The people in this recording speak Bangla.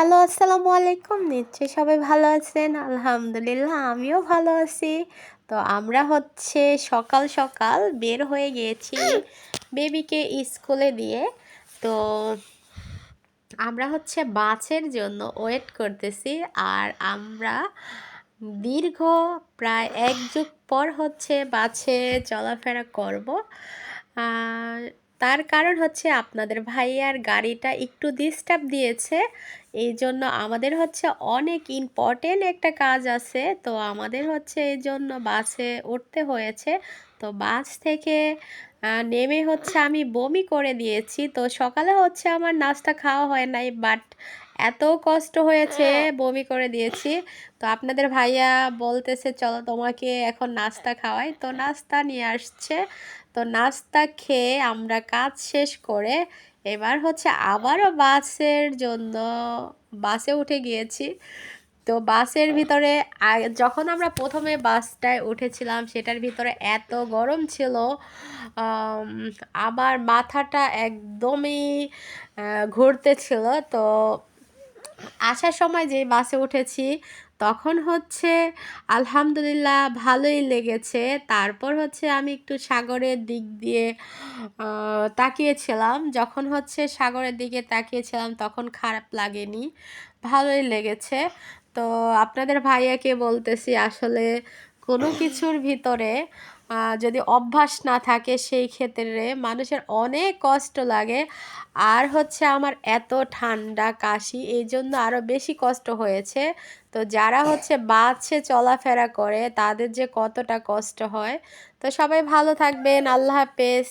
হ্যালো, আসসালামু আলাইকুম। নিশ্চয়ই সবাই ভালো আছেন? আলহামদুলিল্লাহ, আমিও ভালো আছি। তো আমরা হচ্ছে সকাল সকাল বের হয়ে গিয়েছি বেবিকে স্কুলে দিয়ে। তো আমরা হচ্ছে বাসের জন্য ওয়েট করতেছি আর আমরা দীর্ঘ প্রায় এক যুগ পর হচ্ছে বাসে চলাফেরা করব। আর তার কারণ হচ্ছে আপনাদের ভাইয়ার গাড়িটা একটু ডিস্টার্ব দিয়েছে। এই জন্য আমাদের হচ্ছে অনেক ইম্পর্টেন্ট একটা কাজ আছে। তো আমাদের হচ্ছে এই জন্য বাসে উঠতে হয়েছে। তো বাস থেকে নেমে হচ্ছে আমি বমি করে দিয়েছি। তো সকালে হচ্ছে আমার নাস্তা খাওয়া হয় নাই বাট এত কষ্ট হয়েছে বমি করে দিয়েছি। তো আপনাদের ভাইয়া বলতেছে চলো তোমাকে এখন নাস্তা খাওয়াই। তো নাস্তা নিয়ে আসছে। তো নাস্তা খেয়ে আমরা কাজ শেষ করে এবার হচ্ছে আবারও বাসের জন্য বাসে উঠে গিয়েছি। তো বাসের ভিতরে যখন আমরা প্রথমে বাসটায় উঠেছিলাম সেটার ভিতরে এত গরম ছিল আমার মাথাটা একদমই ঘুরতেছিল তো আসার সময় যে বাসে উঠেছি, তখন হচ্ছে আলহামদুলিল্লাহ ভালোই লেগেছে। তারপর হচ্ছে আমি একটু সাগরের দিক দিয়ে তাকিয়েছিলাম। যখন হচ্ছে সাগরের দিকে তাকিয়েছিলাম, তখন খারাপ লাগেনি, ভালোই লেগেছে। তো আপনাদের ভাইয়াকে বলতেছি আসলে কোনো কিছুর ভিতরে যদি অভ্যাস না থাকে সেই ক্ষেত্রে মানুষের অনেক কষ্ট লাগে। আর হচ্ছে আমার এত ঠান্ডা কাশি, এই জন্য আরও বেশি কষ্ট হয়েছে। তো যারা হচ্ছে বাছে চলাফেরা করে, তাদের যে কতটা কষ্ট হয়। তো সবাই ভালো থাকবেন, আল্লাহ হাফেজ।